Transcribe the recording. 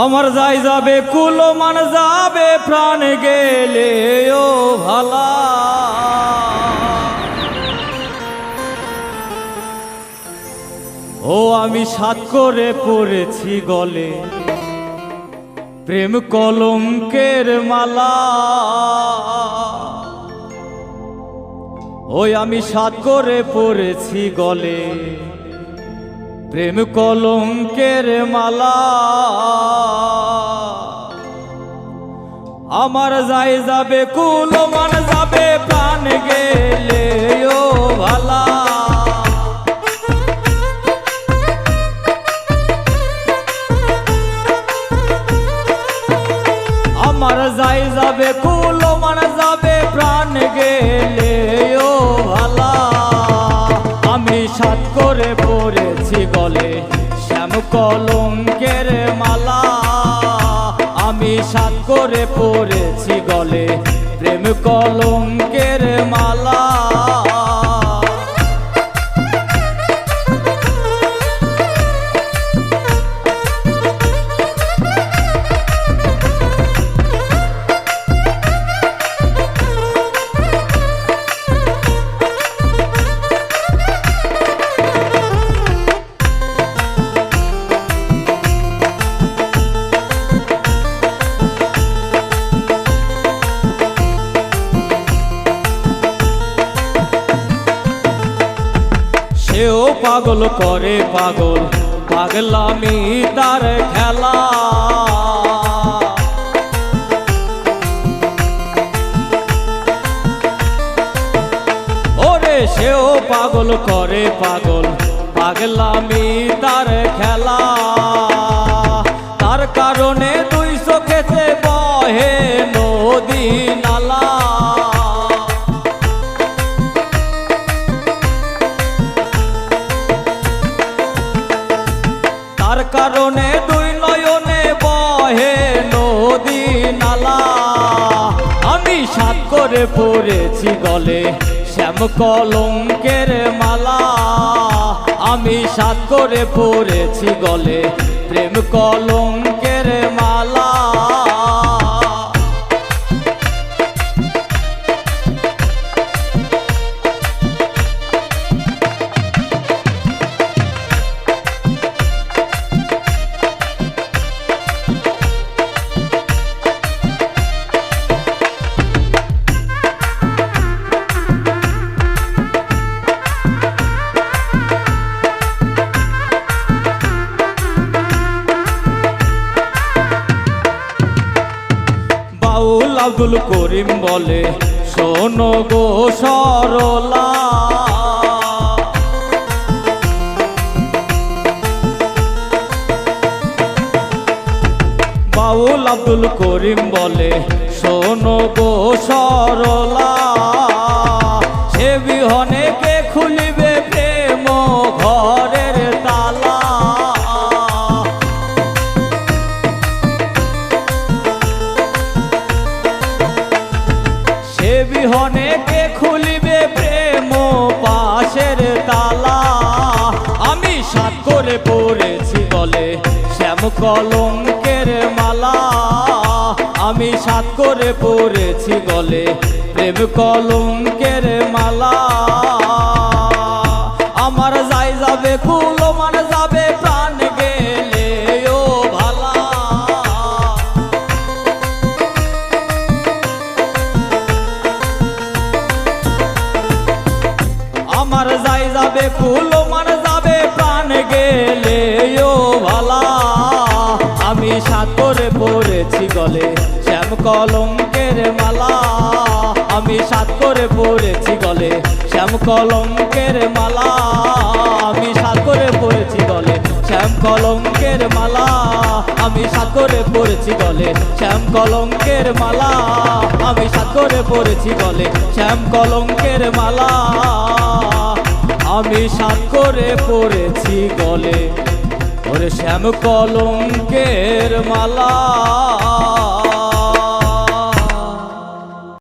আমার যাই যাবে কুলো মান যাবে, প্রাণ গেলে, ও ভালা। ও, আমি সাত করে পড়েছি গলে, প্রেম কলঙ্কের মালা। ওই আমি সাত করে পড়েছি গলে। প্রেম কলঙ্কের মালা। আমার যাই যাবে, কুলমান যাবে, প্রাণ গেলে ও ভালা। আমার যাই যাবে, কুলমান যাবে, প্রাণ গেলে ও ভালা। আমি সাত করে পড়েছি আমি সাত করে পড়েছি গলে। প্রেম কলঙ্কের মালা। সেও পাগল করে পাগল, পাগলামি তার খেলা। ওরে সেও পাগল করে পাগল, পাগলামি তার খেলা। পড়েছি গলে শ্যাম কলঙ্কের মালা। আমি সাত করে পড়েছি গলে প্রেম কলঙ্কের মালা আব্দুল করিম বলে শোনো গো সরলা। বাউল আব্দুল করিম বলে শোনো গো সরলা। কলঙ্কের মালা। আমি সাত করে পড়েছি গলে, প্রেম কলঙ্কের মালা। আমার যাই যাবে কুলমান যাবে প্রাণ গেলে, ও ভালা। আমার যাই যাবে কুলো মান শ্যাম কলঙ্কের মালা, আমি সাত করে পড়েছি গলে শ্যাম কলঙ্কের মালা, আমি সাত করে পড়েছি গলে শ্যাম কলঙ্কের মালা, আমি সাত করে পড়েছি গলে শ্যাম কলঙ্কের মালা, আমি সাত করে পড়েছি গলে ওরে শ্যাম কলঙ্কের মালা।